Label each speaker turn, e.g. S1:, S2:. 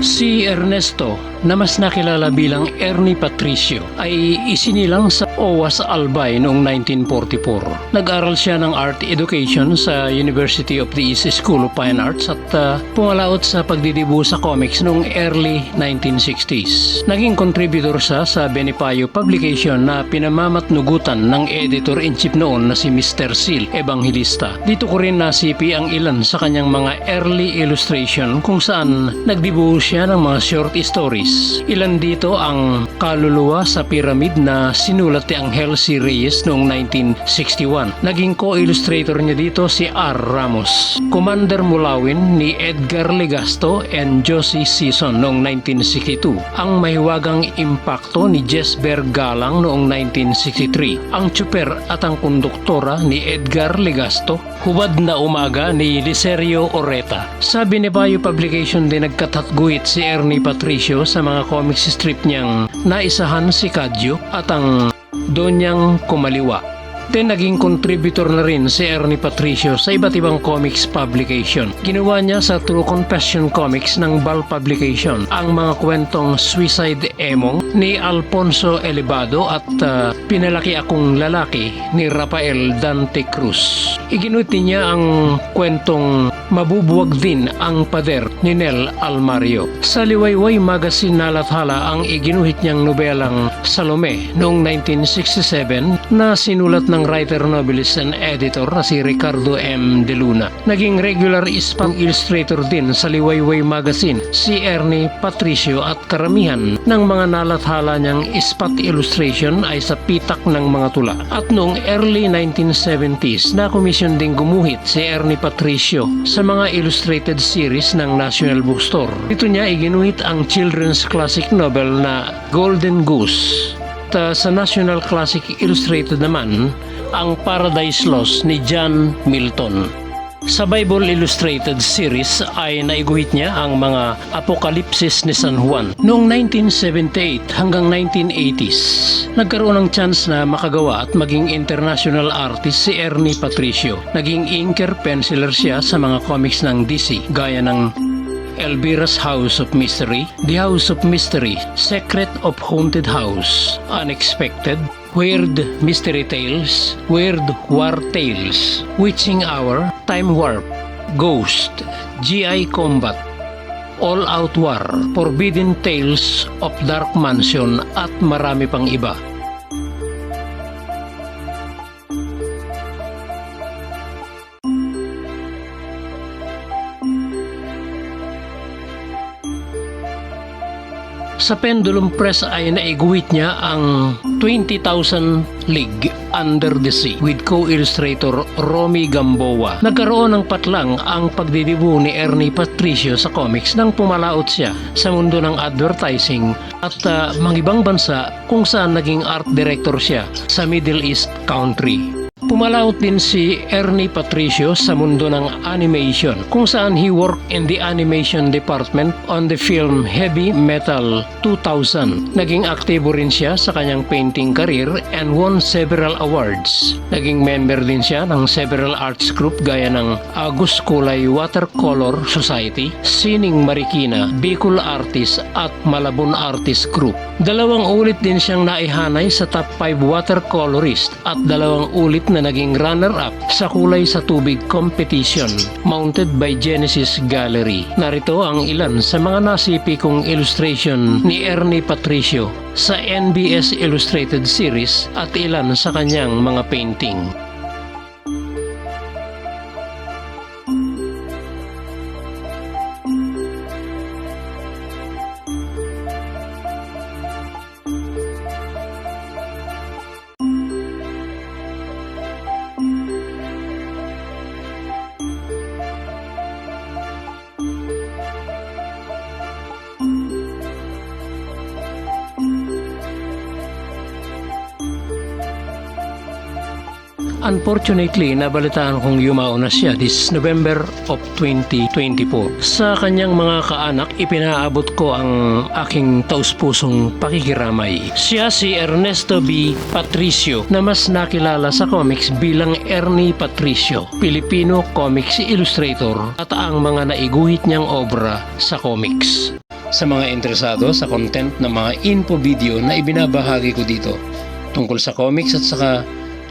S1: Si Ernesto, na mas nakilala bilang Ernie Patricio, ay isinilang sa OWAS Albay noong 1944. Nag-aral siya ng art education sa University of the East School of Fine Arts at uh, pumalaot sa pagdidibu sa comics noong early 1960s. Naging contributor siya sa Benipayo publication na pinamamatnugutan ng editor-in-chief noon na si Mr. Seal Evangelista. Dito ko rin nasipi ang ilan sa kanyang mga early illustration kung saan nagdibu siya ng mga short stories. Ilan dito ang kaluluwa sa pyramid na sinulat ni Angel C. Reyes noong 1961. Naging co-illustrator niya dito si R. Ramos. Commander Mulawin ni Edgar Legasto and Josie Season noong 1962. Ang mahiwagang impacto ni Jesper Galang noong 1963. Ang tsuper at ang konduktora ni Edgar Legasto. Hubad na umaga ni Liserio Oreta. Sabi ni Bayo Publication din nagkatatguit si Ernie Patricio sa mga comics strip niyang naisahan si Kadyo at ang Donyang Kumaliwa. Then naging contributor na rin si Ernie Patricio sa iba't ibang comics publication. Ginawa niya sa True Confession Comics ng Bal Publication ang mga kwentong Suicide Emong ni Alfonso Elibado at uh, Pinalaki Akong Lalaki ni Rafael Dante Cruz. Iginuti niya ang kwentong Mabubuwag din ang pader ni Nel Almario. Sa Liwayway Magazine nalathala ang iginuhit niyang nobelang Salome noong 1967 na sinulat ng writer novelist and editor na si Ricardo M. De Luna. Naging regular ispang illustrator din sa Liwayway Magazine si Ernie Patricio at karamihan ng mga nalathala niyang ispat illustration ay sa pitak ng mga tula. At noong early 1970s na komisyon ding gumuhit si Ernie Patricio sa mga illustrated series ng National Bookstore. Ito niya iginuhit ang children's classic novel na Golden Goose. At sa National Classic Illustrated naman, ang Paradise Lost ni John Milton. Sa Bible Illustrated series ay naiguhit niya ang mga Apokalipsis ni San Juan. Noong 1978 hanggang 1980s, nagkaroon ng chance na makagawa at maging international artist si Ernie Patricio. Naging inker penciler siya sa mga comics ng DC gaya ng Elvira's House of Mystery, The House of Mystery, Secret of Haunted House, Unexpected, Weird Mystery Tales, Weird War Tales, Witching Hour, Time Warp, Ghost, GI Combat, All Out War, Forbidden Tales of Dark Mansion at marami pang iba. Sa Pendulum Press ay naiguhit niya ang 20,000 League Under the Sea with co-illustrator Romy Gamboa. Nagkaroon ng patlang ang pagdidibu ni Ernie Patricio sa comics nang pumalaot siya sa mundo ng advertising at uh, mga ibang bansa kung saan naging art director siya sa Middle East country. Pumalaot din si Ernie Patricio sa mundo ng animation kung saan he worked in the animation department on the film Heavy Metal 2000. Naging aktibo rin siya sa kanyang painting career and won several awards. Naging member din siya ng several arts group gaya ng Agus Kulay Watercolor Society, Sining Marikina, Bicol Artist at Malabon Artist Group. Dalawang ulit din siyang naihanay sa top 5 watercolorist at dalawang ulit na naging runner-up sa kulay sa tubig competition mounted by Genesis Gallery. Narito ang ilan sa mga nasipi kong illustration ni Ernie Patricio sa NBS Illustrated Series at ilan sa kanyang mga painting. Unfortunately, nabalitaan kong yumao na siya this November of 2024. Sa kanyang mga kaanak, ipinaabot ko ang aking taus-pusong pakikiramay. Siya si Ernesto B. Patricio na mas nakilala sa comics bilang Ernie Patricio, Filipino comics illustrator at ang mga naiguhit niyang obra sa comics. Sa mga interesado sa content ng mga info video na ibinabahagi ko dito tungkol sa comics at saka